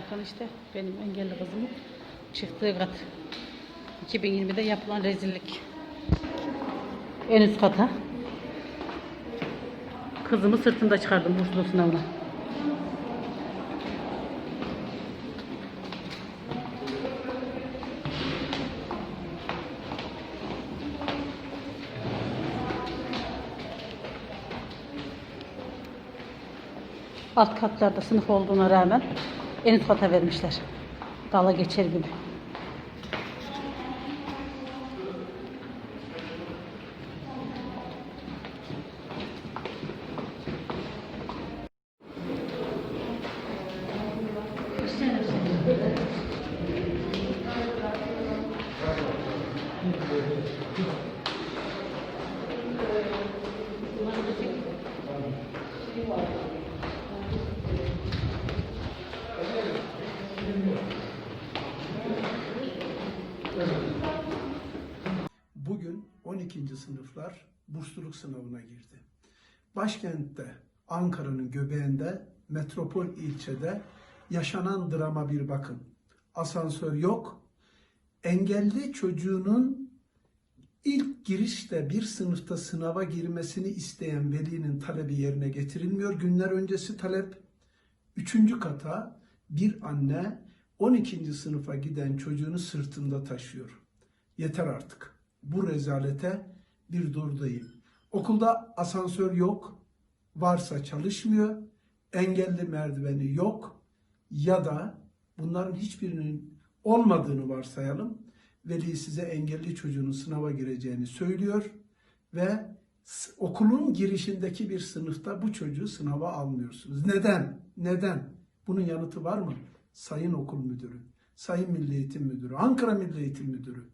Bakın işte benim engelli kızımın çıktığı kat. 2020'de yapılan rezillik. En üst kata. Kızımı sırtında çıkardım burslu sınavına. Alt katlarda sınıf olduğuna rağmen en kata vermişler. Dala geçer gibi. Bugün 12. sınıflar bursluluk sınavına girdi. Başkentte, Ankara'nın göbeğinde, metropol ilçede yaşanan drama bir bakın. Asansör yok. Engelli çocuğunun ilk girişte bir sınıfta sınava girmesini isteyen velinin talebi yerine getirilmiyor. Günler öncesi talep Üçüncü kata bir anne 12. sınıfa giden çocuğunu sırtında taşıyor. Yeter artık. Bu rezalete bir dur değil. Okulda asansör yok, varsa çalışmıyor, engelli merdiveni yok ya da bunların hiçbirinin olmadığını varsayalım. Veli size engelli çocuğunun sınava gireceğini söylüyor ve okulun girişindeki bir sınıfta bu çocuğu sınava almıyorsunuz. Neden? Neden? Bunun yanıtı var mı? Sayın Okul Müdürü, Sayın Milli Eğitim Müdürü, Ankara Milli Eğitim Müdürü.